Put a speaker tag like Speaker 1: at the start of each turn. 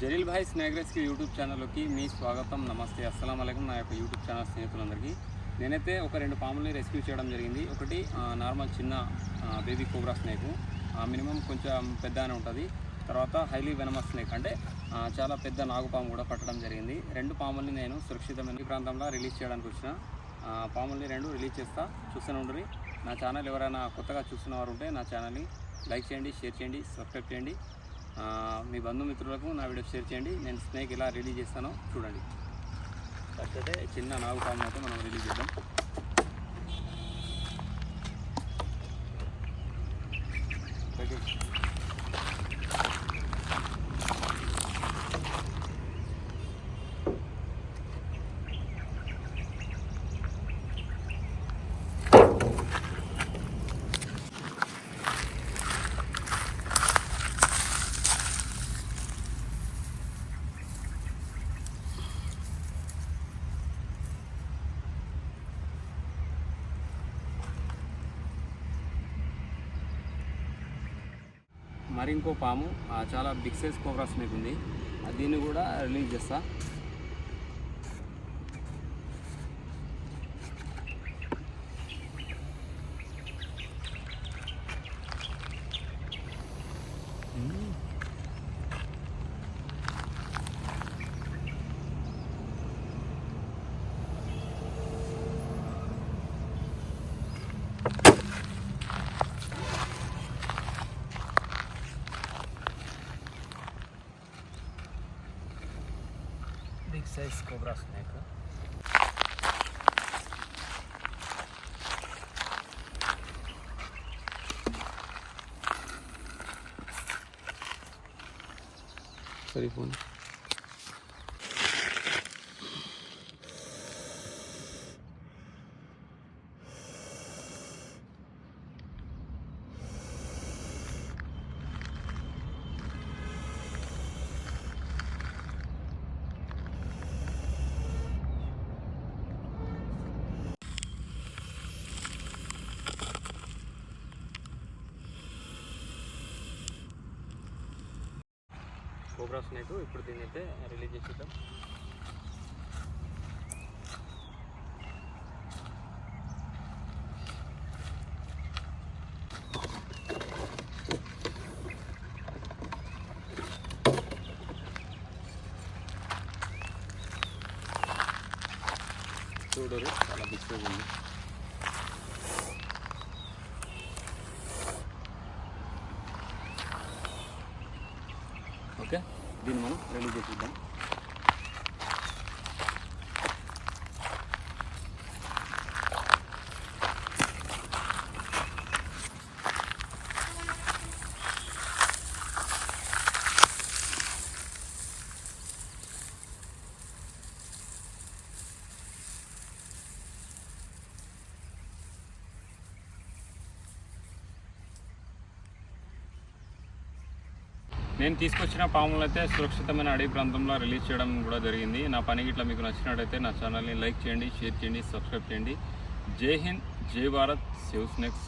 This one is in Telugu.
Speaker 1: జలీల్ భాయ్ స్నేగ్రెస్కి యూట్యూబ్ ఛానల్లోకి మీ స్వాగతం నమస్తే. అస్సలం నా యొక్క యూట్యూబ్ ఛానల్ స్నేహితులందరికీ. నేనైతే ఒక రెండు పాముల్ని రెస్క్యూ చేయడం జరిగింది. ఒకటి నార్మల్ చిన్న బేబీ కోబ్రా స్నేక్ ఆ, మినిమం కొంచెం పెద్దగానే ఉంటుంది. తర్వాత హైలీ వెనమ స్నేక్ అంటే చాలా పెద్ద నాగుపాము కూడా పట్టడం జరిగింది. రెండు పాముల్ని నేను సురక్షితమైన ప్రాంతంలో రిలీజ్ చేయడానికి వచ్చిన. పాముల్ని రెండు రిలీజ్ చేస్తా. చూస్తూనే ఉండరు నా ఛానల్ ఎవరైనా కొత్తగా చూస్తున్న వారు ఉంటే నా ఛానల్ని లైక్ చేయండి షేర్ చేయండి సబ్స్క్రైబ్ చేయండి. మీ బంధుమిత్రులకు నా వీడియో షేర్ చేయండి. నేను స్నేక్ ఎలా రిలీజ్ చేస్తానో చూడండి. ఫస్ట్ అయితే చిన్న నాగు పాము అయితే మనం రిలీజ్ చేద్దాం. మరి ఇంకో పాము చాలా బిగ్ సైజ్ కోబ్రాస్ స్నేక్ ఉంది దీన్ని కూడా రిలీజ్ చేస్తా బిగ్ సైజ్ కోబ్రా స్నేక్ సరే ఫోన్ కోబ్రా స్నేక్ ఇప్పుడు దీన్ని అయితే రిలీజ్ చేసేద్దాం. చూడరు చాలా బిగ్ ఉంది. ఓకే దీన్ని మనం రిలీజ్ చేసిద్దాం నేను తీసుకొచ్చిన పాములను అయితే సురక్షితమైన అడవి ప్రాంతంలో రిలీజ్ చేయడం కూడా జరిగింది. నా పని ఇట్లా మీకు నచ్చినట్టయితే నా ఛానల్ని లైక్ చేయండి షేర్ చేయండి సబ్స్క్రైబ్ చేయండి. జై హింద్ జై భారత్ సేవ్ స్నేక్స్